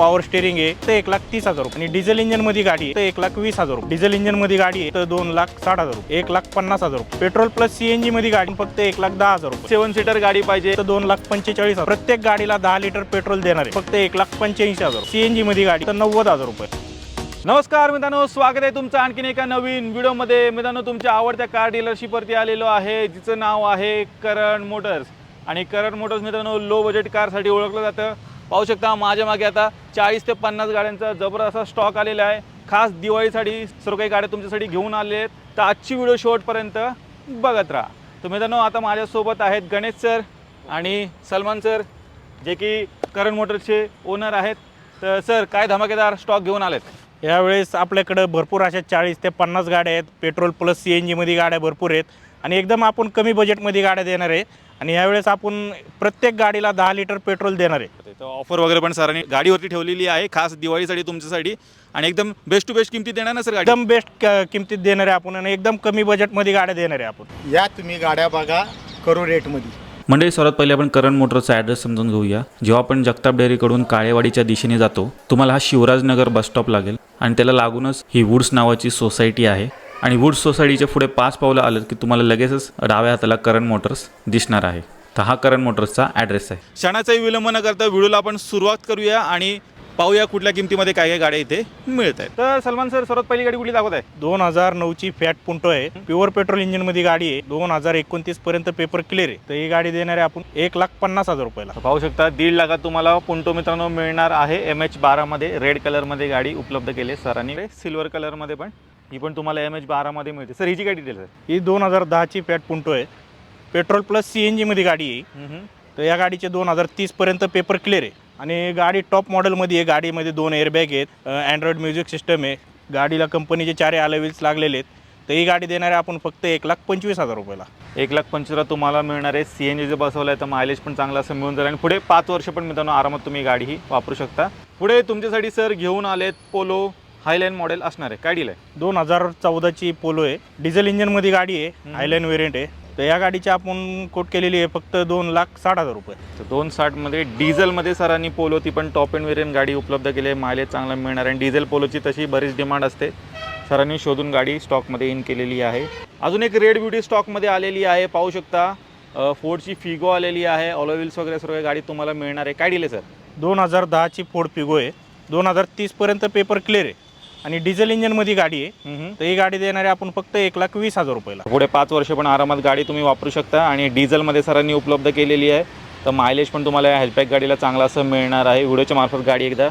Power steering आहे तर एक लाख तीस हजार रुपये. आणि डिझेल इंजिनमध्ये गाडी आहे तर एक लाख वीस हजार रुपये. डिझेल इंजिनमध्ये गाडी आहे तर दोन लाख साठ हजार रुपये. एक लाख पन्नास हजार रुपये. पेट्रोल प्लस सीएनजी मध्ये गाडी फक्त एक लाख दहा हजार रुपये. सेवन सीटर गाडी पाहिजे तर दोन लाख पंचेचाळीस हजार. प्रत्येक गाडीला दहा लिटर पेट्रोल देणार आहे. फक्त एक लाख पंच्याऐंशी हजार सीएनजी मध्ये गाडी तर नव्वद हजार रुपये. नमस्कार मित्रांनो स्वागत आहे तुमचं आणखीन एका नवीन व्हिडिओमध्ये. मित्रांनो तुमच्या आवडत्या कार डीलरशिपवरती आलेलो आहे. जिचं नाव आहे करण मोटर्स आणि करण मोटर्स मित्रांनो लो बजेट कारसाठी ओळखलं जातं. पाहू शकता माझ्या मागे आता चाळीस ते पन्नास गाड्यांचा जबरदस्त असा स्टॉक आलेला आहे. खास दिवाळीसाठी सर्व काही गाड्या तुमच्यासाठी घेऊन आले आहेत. तर आजची व्हिडिओ शेवटपर्यंत बघत राहा. तर मित्रांनो आता माझ्यासोबत आहेत गणेश सर आणि सलमान सर जे की करण मोटर्सचे ओनर आहेत. तर सर काय धमाकेदार स्टॉक घेऊन आलेत? यावेळेस आपल्याकडं भरपूर अशा चाळीस ते पन्नास गाड्या आहेत. पेट्रोल प्लस सी एन जीमध्ये गाड्या भरपूर आहेत. आणि एकदम आपण कमी बजेटमध्ये गाड्या देणार आहे. आणि यावेळेस आपण प्रत्येक गाडीला दहा लिटर पेट्रोल देणार आहे. तर ऑफर वगैरे पण सरांनी गाडीवरती ठेवलेली आहे खास दिवाळीसाठी तुमच्यासाठी. आणि एकदम बेस्ट टू बेस्ट किमती देणार ना सर गाडी? एकदम बेस्ट किमतीत देणार आहे आपण आणि एकदम कमी बजेटमध्ये गाड्या देणार आहे आपण. या तुम्ही गाड्या बघा करू रेटमध्ये. मंडळी सर्वात पहिले आपण करण मोटरचा ॲड्रेस समजून घेऊया. जेव्हा आपण जगताप डेअरीकडून काळेवाडीच्या दिशेने जातो तुम्हाला हा शिवराजनगर बस स्टॉप लागेल. आणि त्याला लागूनच ही वुड्स नावाची सोसायटी आहे. आणि वुड्स सोसायटीच्या पुढे पाच पावलं आलं की तुम्हाला लगेचच डाव्या हाताला करण मोटर्स दिसणार आहे. तर हा करण मोटर्सचा ॲड्रेस आहे. क्षणाचाही विलंब न करता व्हिडिओला आपण सुरुवात करूया आणि पाहूया कुठल्या किमतीमध्ये काय काय गाड्या इथे मिळत आहेत. तर सलमान सर सर्वात पहिली गाडी कुठली दाखवत आहे दोन हजार नऊची फॅट पुंटो आहे. प्युअर पेट्रोल इंजिनमध्ये गाडी आहे. दोन हजार एकोणतीस पर्यंत पेपर क्लिअर आहे. तर ही गाडी देणार आहे आपण एक लाख पन्नास हजार रुपयाला. पाहू शकता दीड लाखात तुम्हाला पुंटो मित्रांनो मिळणार आहे. एम एच बारामध्ये रेड कलरमध्ये गाडी उपलब्ध केली आहे. सरांनी सिल्वर कलरमध्ये पण. ही पण तुम्हाला एम एच बारामध्ये मिळते. सर हिची काय डिटेल्स आहे? ही दोन हजार दहाची फॅट पुंटो आहे. पेट्रोल प्लस सी एन जीमध्ये गाडी आहे तर या गाडीचे दोन हजार तीसपर्यंत पेपर क्लिअर आहे. आणि गाडी टॉप मॉडेलमध्ये आहे. गाडीमध्ये दोन एअरबॅग आहेत. अँड्रॉइड म्युझिक सिस्टम आहे. गाडीला कंपनीचे चार व्हील्स लागलेले आहेत. तर ही गाडी देणार आहे आपण फक्त एक लाख पंचवीस हजार रुपयाला. एक लाख पंचवीसला तुम्हाला मिळणार आहे. सी एन जी जर बसवलं आहे तर मायलेज पण चांगलं असं मिळून जाईल. आणि पुढे पाच वर्ष पण मित्रांनो आरामात तुम्ही गाडी ही वापरू शकता. पुढे तुमच्यासाठी सर घेऊन आलेत पोलो हायलाईन मॉडेल असणार आहे. काय डील आहे? दोन हजार चौदाची पोलो आहे. डिझेल इंजिनमध्ये गाडी आहे. हायलाईन वेरियंट आहे. तर या गाडीची आपण कोट केलेली आहे फक्त दोन लाख साठ हजार रुपये. तर दोन साठमध्ये डिझेलमध्ये सरांनी पोलो ती पण टॉप एंड वेरियंट गाडी उपलब्ध केली आहे. मायलेज चांगला मिळणार आहे. आणि डिझेल पोलोची तशी बरीच डिमांड असते. सरांनी शोधून गाडी स्टॉकमध्ये इन केलेली आहे. अजून एक रेड ब्युटी स्टॉकमध्ये आलेली आहे. पाहू शकता फोर्डची फिगो आलेली आहे. ऑलोव्हिल्स वगैरे सर्व गाडी तुम्हाला मिळणार आहे. काय डिले सर? दोन हजार दहाची फोर्ड पिगो आहे. दोन हजार तीसपर्यंत पेपर क्लिअर आहे. आणि डिझेल इंजिनमध्ये गाडी आहे. तर ही गाडी देणार आपण फक्त एक लाख वीस हजार रुपयाला. पुढे पाच वर्ष पण आरामात गाडी तुम्ही वापरू शकता आणि डिझेलमध्ये सरांनी उपलब्ध केलेली आहे. तर मायलेज पण तुम्हाला या हॅशबॅक गाडीला चांगला असं मिळणार आहे. व्हिडिओच्या मार्फत गाडी एकदा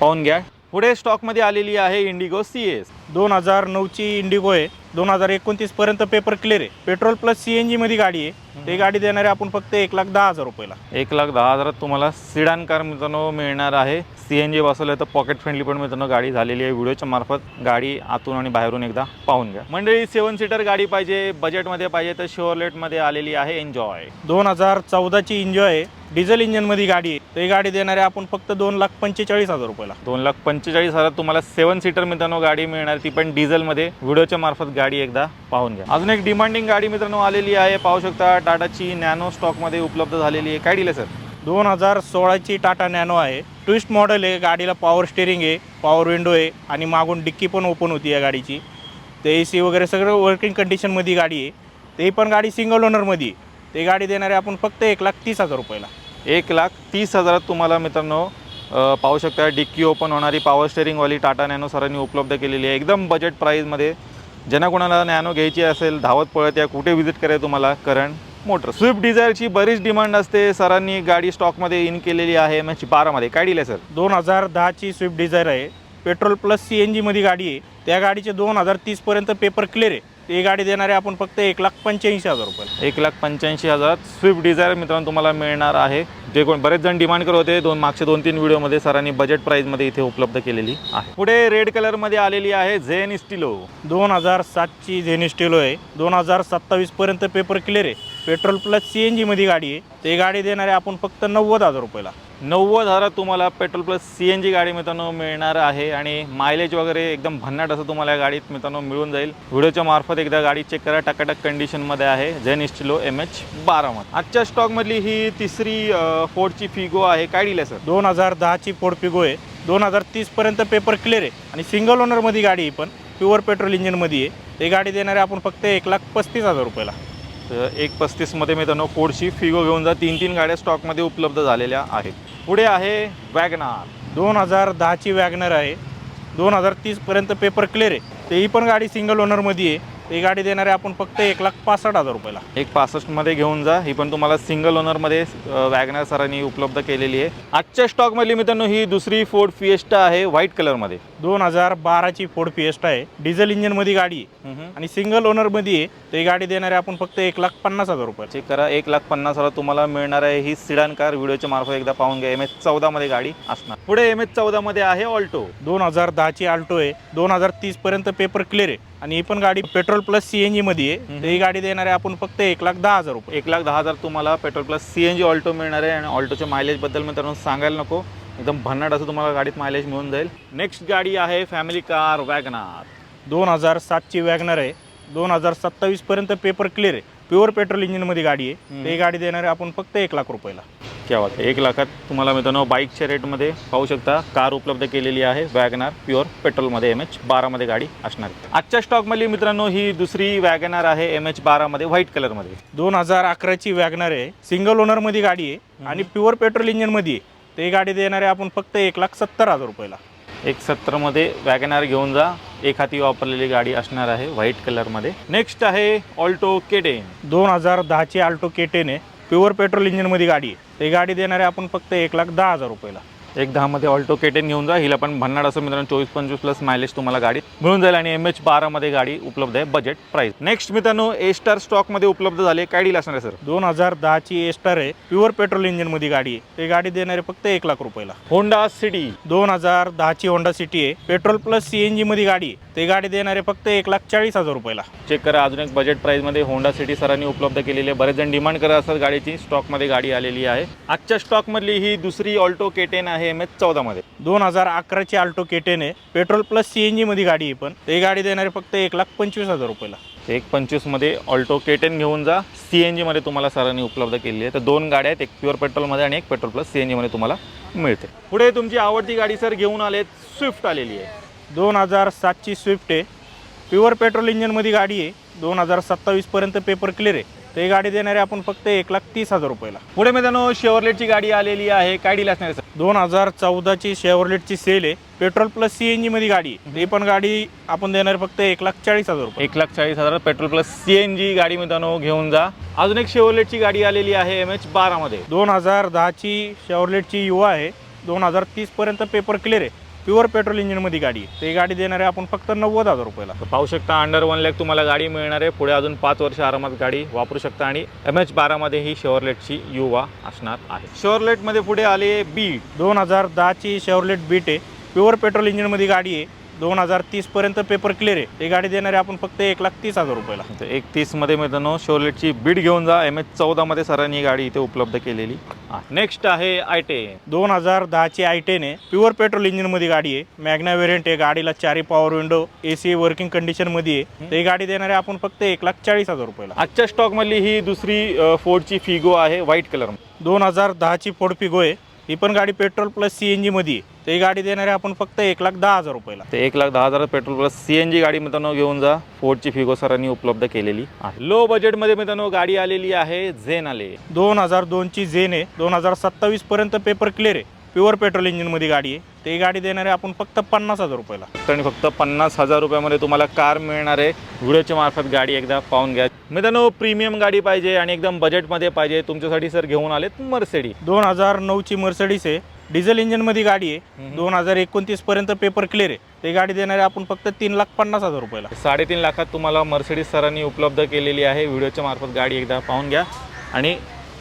पाहून घ्या. पुढे स्टॉकमध्ये आलेली आहे इंडिगो सी एस दोन हजार नऊची इंडिगो आहे. दोन हजार एकोणतीस पर्यंत पेपर क्लिअर आहे. पेट्रोल प्लस सी एन जीमध्ये गाडी आहे. ते गाडी देणार आहे आपण फक्त एक लाख दहा हजार रुपयाला. एक लाख दहा हजारात तुम्हाला सिडान कार मित्रांनो मिळणार आहे. सी एन जी बसवलं तर पॉकेट फ्रेंडली पण मित्रांनो गाडी झालेली आहे. व्हिडिओच्या मार्फत गाडी आतून आणि बाहेरून एकदा पाहून घ्या. मंडळी सेवन सीटर गाडी पाहिजे बजेटमध्ये पाहिजे तर शिवरलेटमध्ये आलेली आहे. एन्जॉय दोन हजार चौदाची इंजॉय आहे. डिझेल इंजिनमध्ये गाडी आहे. तर ही गाडी देणार आपण फक्त दोन लाख पंचेचाळीस हजार रुपयाला. दोन लाख पंचेचाळीस हजारात तुम्हाला सेवन सीटर मित्रांनो गाडी मिळणार ती पण डिझेलमध्ये व्हिडिओच्या मार्फत गाडी एकदा पाहून घ्या. अजून एक डिमांडिंग गाडी मित्रांनो आलेली आहे. पाहू शकता टाटाची नॅनो स्टॉकमध्ये उपलब्ध झालेली आहे. काय दिले सर दोन हजार सोळाची टाटा नॅनो आहे. ट्विस्ट मॉडेल आहे. गाडीला पॉवर स्टेरिंग आहे पॉवर विंडो आहे आणि मागून डिक्की पण ओपन होती या गाडीची. ते ए सी वगैरे सगळं वर्किंग कंडिशनमध्ये गाडी आहे. ते पण गाडी सिंगल ओनरमध्ये आहे. ते गाडी देणार आपण फक्त एक लाख तीस हजार रुपयाला. एक लाख तीस हजारात तुम्हाला मित्रांनो पाहू शकता डिक्की ओपन होणारी पॉवर स्टेरिंगवाली टाटा नॅनो सरांनी उपलब्ध केलेली आहे. एकदम बजेट प्राईजमध्ये ज्यांना कोणाला नॅनो घ्यायची असेल धावत पळत या कुठे व्हिजिट करायला तुम्हाला करण मोटर स्विफ्ट डिझायरची बरीच डिमांड असते. सरांनी गाडी स्टॉकमध्ये इन केलेली आहे म्हणजे बारामध्ये काय आहे सर दोन हजार दहाची स्विफ्ट डिझायर आहे. पेट्रोल प्लस सी एन जीमध्ये गाडी आहे. त्या गाडीचे दोन हजार तीसपर्यंत पेपर क्लिअर आहे. ते गाडी देणार आपण फक्त एक लाख पंच्याऐंशी हजार रुपयाला एक लाख पंच्याऐंशी हजार. स्विफ्ट डिझायर मित्रांनो तुम्हाला मिळणार आहे. जे कोण बरेच जण डिमांड करत होते. दोन मागचे दोन तीन व्हिडिओमध्ये सरांनी बजेट प्राईजमध्ये इथे उपलब्ध केलेली आहे. पुढे रेड कलरमध्ये आलेली आहे झेन स्टिलो दोन हजार सातची झेनिस्टेलो आहे. दोन हजार सत्तावीसपर्यंत पेपर क्लिअर आहे. पेट्रोल प्लस सी एन जीमध्ये गाडी आहे. ते गाडी देणार आपण फक्त नव्वद हजार रुपयाला. नव्वद हजारात तुम्हाला petrol plus C N G गाडी मित्रांनो मिळणार आहे आणि मायलेज वगैरे एकदम भन्नाट असं तुम्हाला या गाडीत मित्रांनो मिळून जाईल. व्हिडिओच्या मार्फत एकदा गाडी चेक करा टकाटक कंडिशनमध्ये आहे. झेन इस्टिलो एम एच बारामध्ये आजच्या स्टॉकमधली ही तिसरी फोर्डची फिगो आहे. काय दिलं सर दोन हजार दहाची फोर्ड पिगो आहे. दोन हजार तीसपर्यंत पेपर क्लिअर आहे. आणि सिंगल ओनरमध्ये गाडी आहे पण प्युअर पेट्रोल इंजिनमध्ये आहे. ते गाडी देणार आपण फक्त एक लाख पस्तीस हजार रुपयाला. तर एक पस्तीसमध्ये मित्रांनो फोर्डची फिगो घेऊन जा. तीन तीन गाड्या स्टॉकमध्ये उपलब्ध झालेल्या आहेत. पुढे आहे वॅगनार. दोन हजार दहाची वॅगनर आहे. दोन हजार तीसपर्यंत पेपर क्लिअर आहे. ते ही पण गाडी सिंगल ओनरमध्ये आहे. ते गाडी देणार आहे आपण फक्त एक लाख पासष्ट हजार रुपयाला. एक पासष्टमध्ये घेऊन जा. ही पण तुम्हाला सिंगल ओनरमध्ये वॅगनर सरांनी उपलब्ध केलेली आहे. आजच्या स्टॉकमधली मित्रांनो ही दुसरी फोर्ड फिएस्टा आहे व्हाईट कलरमध्ये दोन हजार बाराची फोर्ड फिएस्टा आहे. डिझेल इंजिनमध्ये गाडी आहे. आणि सिंगल ओनरमध्ये आहे. ते गाडी देणार आहे आपण फक्त एक लाख पन्नास हजार रुपयाला चेक करा. एक लाख पन्नास हजार तुम्हाला मिळणार आहे. ही सिडान कार व्हिडिओच्या मार्फत एकदा पाहून घ्या. एम एच चौदामध्ये गाडी असणार. पुढे एम एच चौदामध्ये आहे ऑल्टो दोन हजार दहाची आल्टो आहे. दोन हजार तीसपर्यंत पेपर क्लिअर आहे. आणि ही पण गाडी पेट्रोल प्लस सी एन जीमध्ये आहे. ही गाडी देणार आहे आपण फक्त एक लाख दहा हजार रुपये. एक लाख दहा हजार तुम्हाला petrol plus C N G Alto मिळणार आहे आणि ऑल्टोच्या मायलेजबद्दल मित्रांनो सांगायला नको. एकदम भन्नाट असं तुम्हाला गाडीत मायलेज मिळून जाईल. नेक्स्ट गाडी आहे फॅमिली कार वॅगनार दोन हजार सातची वॅगनर आहे. दोन हजार सत्तावीसपर्यंत पेपर क्लिअर आहे. प्युअर पेट्रोल इंजिनमध्ये गाडी आहे. ते गाडी देणार आहे आपण फक्त एक लाख रुपयाला. क्या आहे एक लाखात तुम्हाला मित्रांनो बाईकच्या रेटमध्ये पाहू शकता कार उपलब्ध केलेली आहे वॅगनार प्युअर पेट्रोलमध्ये एम एच बारामध्ये गाडी असणार. आजच्या स्टॉकमधली मित्रांनो ही दुसरी वॅगनार आहे एम एच बारामध्ये व्हाईट कलरमध्ये दोन हजार अकराची वॅगनर आहे. सिंगल ओनरमध्ये गाडी आहे. आणि प्युअर पेट्रोल इंजिनमध्ये आहे. ते गाडी देणार आहे आपण फक्त एक लाख सत्तर हजार रुपयाला. एक सत्तरमध्ये वॅगनार घेऊन जा. एक हाती वापरलेली गाडी असणार आहे व्हाईट कलरमध्ये. नेक्स्ट आहे ऑल्टो केटेन. दोन हजार दहाची आल्टो केटेन आहे. प्युअर पेट्रोल इंजिनमध्ये गाडी आहे. ते गाडी देणार आहे आपण फक्त एक लाख दहा हजार रुपयाला. एक दहामध्ये ऑल्टो केटेन घेऊन जा. हिला पण भन्नाड असं मित्रांनो चोवीस पंचवीस प्लस मायलेज तुम्हाला गाडी मिळून जाईल आणि एम एच बारामध्ये गाडी उपलब्ध आहे. बजेट प्राईस नेक्स्ट मित्रांनो ए स्टार स्टॉकमध्ये उपलब्ध झाले काय डील असणार आहे सर दोन हजार दहाची एस्टर आहे. प्युअर पेट्रोल इंजिनमध्ये गाडी आहे. ते गाडी देणार फक्त एक लाख रुपयाला. होंडा सिटी दोन हजार दहाची होंडा सिटी आहे. पेट्रोल प्लस सी एन जीमध्ये गाडी आहे. ते गाडी देणार फक्त एक लाख चाळीस हजार रुपयाला. चेक करा अजून एक बजेट प्राईसमध्ये होंडा सिटी सरांनी उपलब्ध केलेली आहे. बरेच जण डिमांड करत असतात गाडीची. स्टॉकमध्ये गाडी आलेली आहे. आजच्या स्टॉकमधली ही दुसरी ऑल्टो केटेन आहे. एम एच चौदामध्ये दोन हजार अकराची आल्टो केटेन आहे. पेट्रोल प्लस सी एन जीमध्ये गाडी आहे पण. ते गाडी देणारी फक्त एक लाख पंचवीस हजार रुपयाला. एक पंचवीसमध्ये ऑल्टो केटेन घेऊन जा. सी एन जीमध्ये तुम्हाला सरांनी उपलब्ध केलेली आहे. तर दोन गाड्या आहेत. एक प्युअर पेट्रोलमध्ये आणि एक पेट्रोल प्लस सी एन जीमध्ये तुम्हाला मिळते. पुढे तुमची आवडती गाडी सर घेऊन आले स्विफ्ट आलेली आहे. दोन हजार सातची स्विफ्ट आहे. प्युअर पेट्रोल इंजिनमध्ये गाडी आहे. दोन हजार सत्तावीसपर्यंत पेपर क्लिअर आहे. ते गाडी देणारे आपण फक्त एक लाख तीस हजार रुपयाला. पुढे मित्रांनो शेवरलेटची गाडी आलेली आहे. काय डील असणार दोन हजार चौदाची शेवरलेटची सेल आहे. पेट्रोल प्लस सी एन जीमध्ये गाडी आहे. ते पण गाडी आपण देणार फक्त एक लाख चाळीस हजार रुपये. एक लाख चाळीस हजार petrol plus C N G गाडी मित्रांनो घेऊन जा. अजून एक शेवरलेटची गाडी आलेली आहे एम एच बारामध्ये दोन हजार दहाची शेवरलेटची युवा आहे. दोन हजार तीसपर्यंत पेपर क्लिअर आहे. प्युअर पेट्रोल इंजिनमध्ये गाडी आहे. ते गाडी देणार आहे आपण फक्त नव्वद हजार रुपयाला. तर पाहू शकता अंडर वन लॅक तुम्हाला गाडी मिळणार आहे. पुढे अजून पाच वर्ष आरामात गाडी वापरू शकता आणि एम एच बारामध्ये ही शेवरलेटची युवा असणार आहे. शेवरलेटमध्ये पुढे आले बीट दोन हजार दहाची शेवरलेट बीट आहे. प्युअर पेट्रोल इंजिनमध्ये गाडी आहे. दोन हजार तीसपर्यंत पेपर क्लिअर आहे. ते गाडी देणार आहे आपण फक्त एक लाख तीस हजार रुपयाला. तर एक तीसमध्ये मित्रांनो शेवरलेटची बीट घेऊन जा. एम एच चौदामध्ये सरांनी ही गाडी इथे उपलब्ध केलेली. नेक्स्ट आहे आय टे दोन हजार दहाची आय टेन आहे. प्युअर पेट्रोल इंजिनमध्ये गाडी आहे. मॅग्ना वेरियंट आहे. गाडीला चारी power window A C working कंडिशनमध्ये आहे. ते गाडी देणार आपण फक्त एक लाख चाळीस हजार रुपयाला. आजच्या स्टॉकमधली ही दुसरी फोर्डची फिगो आहे व्हाईट कलर दोन हजार दहाची फोर्ड पिगो आहे. ही पण गाडी पेट्रोल प्लस सी एन जीमध्ये आहे. ते गाडी देणार आहे आपण फक्त एक लाख दहा हजार रुपयाला. ते एक लाख दहा हजार petrol plus C N G गाडी मित्रांनो घेऊन जा. फोर्डची फिगो सरांनी उपलब्ध केलेली आहे. लो बजेटमध्ये मित्रांनो गाडी आलेली आहे झेन आले. दोन हजार दोनची झेन आहे. दोन हजार सत्तावीसपर्यंत पेपर क्लिअर आहे. प्युअर पेट्रोल इंजिनमध्ये गाडी आहे. ते गाडी देणार आहे आपण फक्त पन्नास हजार रुपयाला. आणि फक्त पन्नास हजार रुपयामध्ये तुम्हाला कार मिळणार आहे. व्हिडिओच्या मार्फत गाडी एकदा पाहून घ्या. मित्रांनो प्रीमियम गाडी पाहिजे आणि एकदम बजेटमध्ये पाहिजे. तुमच्यासाठी सर घेऊन आलेत मर्सेडी दोन हजार नऊची मर्सडीस आहे. डिझेल इंजिनमध्ये गाडी आहे. दोन हजार एकोणतीसपर्यंत पेपर क्लिअर आहे. ते गाडी देणार आपण फक्त तीन लाख पन्नास हजार रुपयाला. साडेतीन लाखात तुम्हाला मर्सिडीज सरांनी उपलब्ध केलेली आहे. व्हिडिओच्या मार्फत गाडी एकदा पाहून घ्या. आणि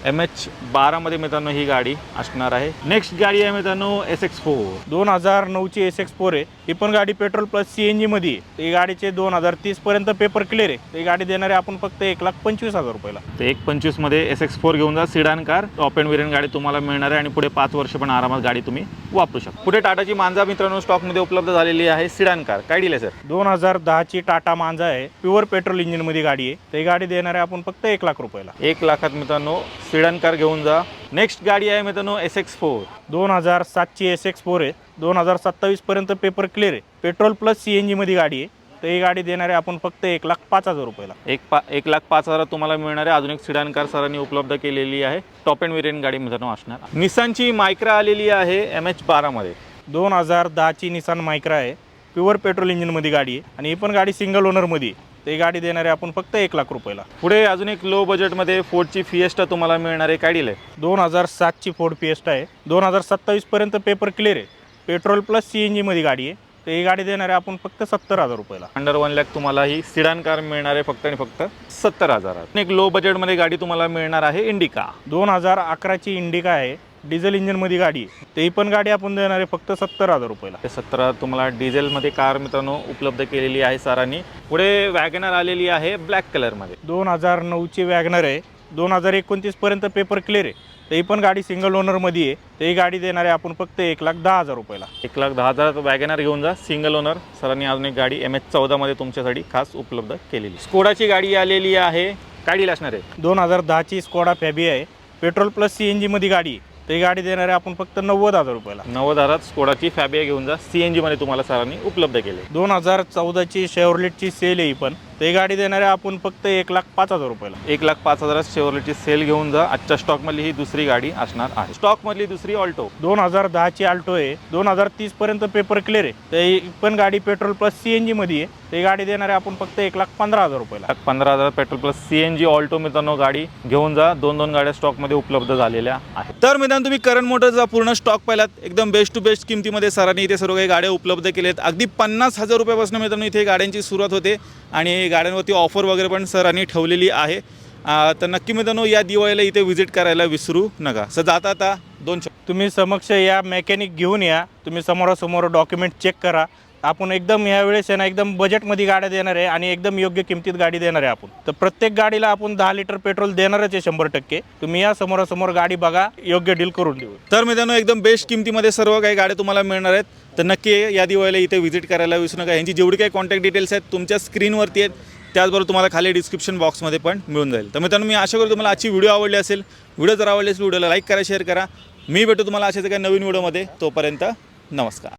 एम एच बारामध्ये मित्रांनो ही गाडी असणार आहे. नेक्स्ट गाडी आहे मित्रांनो एस एक्स फोर दोन हजार नऊची एस एक्स फोर आहे. ही पण गाडी पेट्रोल प्लस सी एन जीमध्ये आहे. ते गाडीचे दोन हजार तीसपर्यंत पेपर क्लिअर आहे. ते गाडी देणार आपण फक्त एक लाख पंचवीस हजार रुपयाला. ते एक पंचवीसमध्ये एस एक्स फोर घेऊन जा sedan car top end variant गाडी तुम्हाला मिळणार आहे आणि पुढे पाच वर्ष पण आरामात गाडी तुम्ही वापरू शकता. पुढे टाटाची मांजा मित्रांनो स्टॉकमध्ये उपलब्ध झालेली आहे सिडान कार काय दिले सर दोन हजार दहाची टाटा मांजा आहे. प्युअर पेट्रोल इंजिनमध्ये गाडी आहे. ते गाडी देणार आहे आपण फक्त एक लाख रुपयाला. एक लाखात मित्रांनो सिडन कार घेऊन जा. नेक्स्ट गाडी आहे मित्रांनो एस एक्स फोर दोन हजार सातची एस एक्स फोर आहे. दोन हजार सत्तावीसपर्यंत पेपर क्लिअर आहे. पेट्रोल प्लस सी एन जीमध्ये गाडी आहे. तर ही गाडी देणारे आपण फक्त एक लाख पाच हजार रुपयाला. एक पा एक लाख पाच हजारात तुम्हाला मिळणार आहे. अजून एक सिडान कार सरांनी उपलब्ध केलेली आहे. टॉप अँड वेरियंट गाडी मित्रांनो असणार. निसानची मायक्रा आलेली आहे एम एच बारामध्ये दोन हजार दहाची निसान मायक्रा आहे. प्युअर पेट्रोल इंजिनमध्ये गाडी आहे आणि ही पण गाडी सिंगल ओनरमध्ये आहे. तर ही गाडी देणारे आपण फक्त एक लाख रुपयाला. पुढे अजून एक लो बजेटमध्ये फोर्डची फिएस्टा तुम्हाला मिळणार आहे. काय डील आहे? दोन हजार सातची फोर्ड फिएस्टा आहे. दोन हजार सत्तावीसपर्यंत पेपर क्लिअर आहे. पेट्रोल प्लस सी एन जीमध्ये गाडी आहे. तर ही गाडी देणारे आपण फक्त सत्तर हजार रुपयाला. अंडर वन लॅक तुम्हाला ही सिडान कार मिळणार आहे फक्त आणि फक्त सत्तर हजारात एक लो बजेटमध्ये गाडी तुम्हाला मिळणार आहे इंडिका दोन हजार अकराची इंडिका आहे. डिझेल इंजिनमध्ये गाडी आहे. तर ही पण गाडी आपण देणार आहे फक्त सत्तर हजार रुपयाला. ते सतरा तुम्हाला डिझेलमध्ये कार मित्रांनो उपलब्ध केलेली आहे सरांनी. पुढे वॅगनर आलेली आहे ब्लॅक कलरमध्ये. दोन हजार नऊची वॅगनर आहे. दोन हजार एकोणतीसपर्यंत पेपर क्लिअर आहे. तर ही पण गाडी सिंगल ओनरमध्ये आहे. तर ही गाडी देणार आहे आपण फक्त एक लाख दहा हजार रुपयाला. एक लाख दहा हजार वॅगनर घेऊन जा. सिंगल ओनर सरांनी अजून एक गाडी एम एच चौदामध्ये तुमच्यासाठी खास उपलब्ध केलेली स्कोडाची गाडी आलेली आहे. डील असणार आहे? दोन हजार दहाची स्कोडा फॅबी आहे. पेट्रोल प्लस सी एन जीमध्ये गाडी आहे. तर ही गाडी देणार आहे आपण फक्त नव्वद हजार रुपयाला. नव्वद हजारात स्कोडाची फॅबिया घेऊन जा. सी एन जीमध्ये तुम्हाला सरांनी उपलब्ध केले. दोन हजार चौदाची शेवरलेटची सेल आहे ही पण. ही गाडी देणार आहे आपण फक्त एक लाख पाच हजार रुपयाला. एक लाख पाच हजारात शेवरलेटची सेल घेऊन जा. आजच्या स्टॉकमधली ही दुसरी गाडी असणार आहे. स्टॉकमधली दुसरी ऑल्टो दोन हजार दहाची आल्टो आहे. दोन हजार तीसपर्यंत पेपर क्लिअर आहे. ही पण गाडी पेट्रोल प्लस सी एन जीमध्ये आहे. तर ही गाडी देणार आहे आपण फक्त एक लाख पंधरा हजार रुपयाला. पंधरा हजार petrol plus C N G Alto मित्रांनो गाडी घेऊन जा. दोन दोन गाड्या स्टॉकमध्ये उपलब्ध झालेल्या आहेत. तर मित्रांनो तुम्ही करंट मोटरचा पूर्ण स्टॉक पाहिलात. एकदम बेस्ट टू बेस्ट किमतीमध्ये सरांनी इथे सर्व काही गाड्या उपलब्ध केलेत. अगदी पन्नास हजार रुपयापासून मित्रांनो इथे गाड्यांची सुरुवात होते. आणि गाड्यांवरती ऑफर वगैरे पण सरांनी ठेवलेली आहे. तर नक्की मित्रांनो या दिवाळीला इथे व्हिजिट करायला विसरू नका. सर जाता आता दोन तुम्ही समक्ष या मेकॅनिक घेऊन या. तुम्ही समोरासमोर डॉक्युमेंट चेक करा. आपण एकदम ह्या वेळेस आहे ना एकदम बजेटमध्ये गाड्या देणार आहे आणि एकदम योग्य किमतीत गाडी देणार आहे आपण. तर प्रत्येक गाडीला आपण दहा लिटर पेट्रोल देणारच आहे शंभर टक्के. तुम्ही या समोरासमोर गाडी बघा योग्य डील करून देऊ. तर मित्रांनो एकदम बेस्ट किमतीमध्ये सर्व काही गाड्या तुम्हाला मिळणार आहेत. तर नक्की या दिवाळीला इथे व्हिजिट करायला विसरू नका. यांची जेवढी काही कॉन्टॅक्ट डिटेल्स आहेत तुमच्या स्क्रीनवरती आहेत त्याचबरोबर तुम्हाला खाली डिस्क्रिप्शन बॉक्समध्ये पण मिळून जाईल. तर मित्रांनो मी आशा करतो तुम्हाला आजची व्हिडिओ आवडली असेल. व्हिडिओ जर आवडली असेल व्हिडिओला लाईक करा शेअर करा. मी भेटू तुम्हाला अशाच काही नवीन व्हिडिओमध्ये तोपर्यंत नमस्कार.